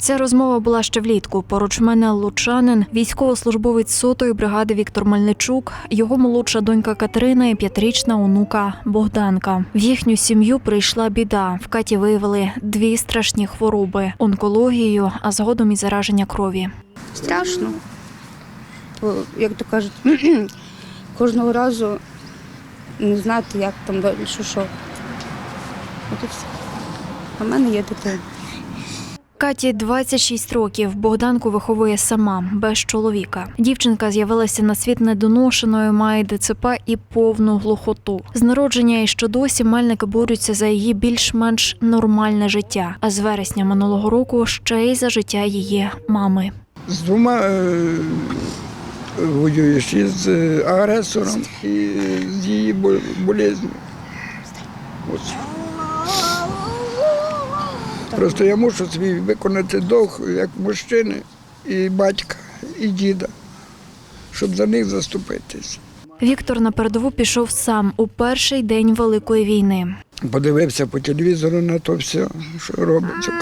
Ця розмова була ще влітку. Поруч мене лучанин, військовослужбовець сотої бригади Віктор Мельничук, його молодша донька Катерина і п'ятирічна онука Богданка. В їхню сім'ю прийшла біда. В Каті виявили дві страшні хвороби онкологію, а згодом і зараження крові. страшно. Як то кажуть, кожного разу не знати, як там далі, що що. А мене є дитина. Каті 26 років. Богданку виховує сама без чоловіка. Дівчинка з'явилася на світ недоношеною, має ДЦП і повну глухоту. З народження і що досі мельники борються за її більш-менш нормальне життя. А з вересня минулого року ще й за життя її мами. З двома е, воюєш і з е, агресором, і з її бо- болезнью. Ось. Просто я мушу свій виконати долг як мужчини, і батька, і діда, щоб за них заступитись. Віктор на передову пішов сам у перший день великої війни. Подивився по телевізору на то все, що робиться.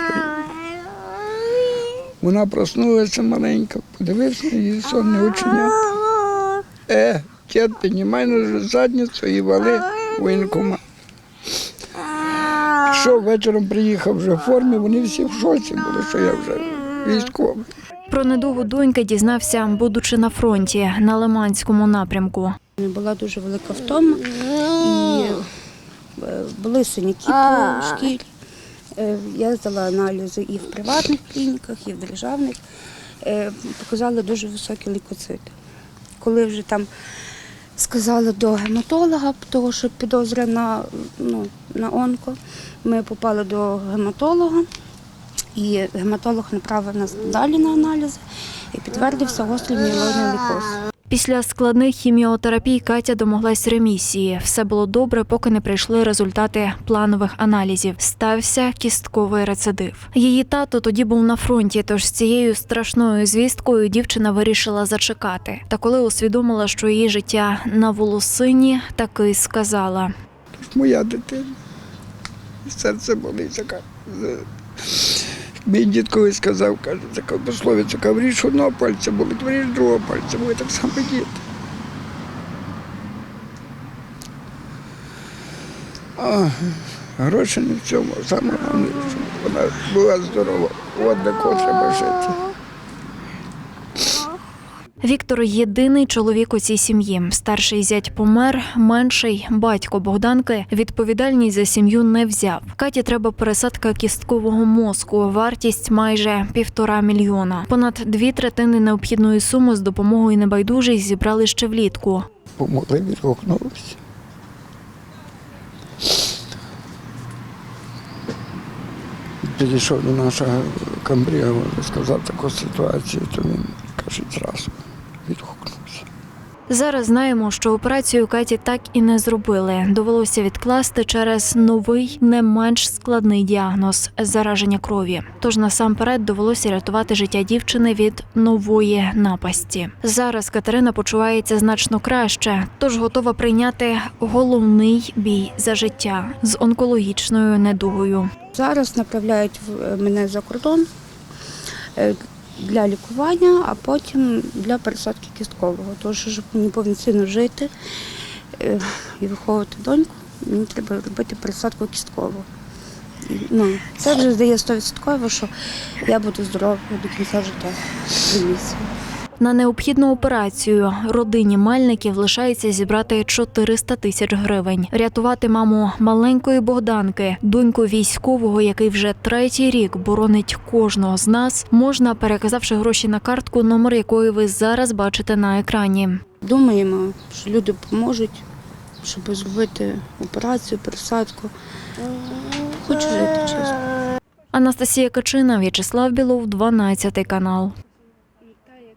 Вона проснулася маленька, подивився її сонне оченята. Е, дід, піднімай на задницю і вали воєнкомат. Що вечором приїхав вже в формі, вони всі в шоці були, що я вже військовий. Про недугу доньки дізнався, будучи на фронті на Лиманському напрямку. Була дуже велика втома і е, були синяки по шкірі. Е, Я здала аналізи і в приватних клініках, і в державних. Е, Показали дуже високі лейкоцити. Коли вже там сказали до гематолога, тому що підозра на, ну, на онко, ми попали до гематолога, і гематолог направив нас далі на аналізи і підтвердився гострий міелоїдний лейкоз. Після складних хіміотерапій Катя домоглась ремісії. Все було добре, поки не прийшли результати планових аналізів. Стався кістковий рецидив. Її тато тоді був на фронті, тож з цією страшною звісткою дівчина вирішила зачекати. Та коли усвідомила, що її життя на волосині, таки сказала: моя дитина. Серце болить. Мій дід колись сказав, каже, така пословиця, каже, вріж одного пальця болить, вріж другого пальця, буде так само дід. А, гроші не в цьому, саме головне, щоб вона була здорова. От до кого жити. Віктор єдиний чоловік у цій сім'ї. Старший зять помер, менший батько Богданки відповідальність за сім'ю не взяв. Каті треба пересадка кісткового мозку. Вартість майже півтора мільйона. Понад дві третини необхідної суми з допомогою небайдужих зібрали ще влітку. Помогли, відгукнулися. Підійшов до нашого камбрія, сказав таку ситуацію, то він каже, зразу відгукнувся. Зараз знаємо, що операцію Каті так і не зробили. Довелося відкласти через новий, не менш складний діагноз зараження крові. Тож насамперед довелося рятувати життя дівчини від нової напасті. Зараз Катерина почувається значно краще, тож готова прийняти головний бій за життя з онкологічною недугою. Зараз направляють в- мене за кордон е, для лікування, а потім для пересадки кісткового. Тож, щоб мені повноцінно жити е, і виховувати доньку, мені треба робити пересадку кісткового. Ну, це вже здає 100%, що я буду здоровою до кінця життя. На необхідну операцію родині Мельників лишається зібрати 400 тисяч гривень. Рятувати маму маленької Богданки, доньку військового, який вже третій рік боронить кожного з нас, можна переказавши гроші на картку, номер якої ви зараз бачите на екрані. Думаємо, що люди поможуть, щоб зробити операцію, пересадку. Хочу жити чесно. Анастасія Качина, В'ячеслав Білов, 12 канал.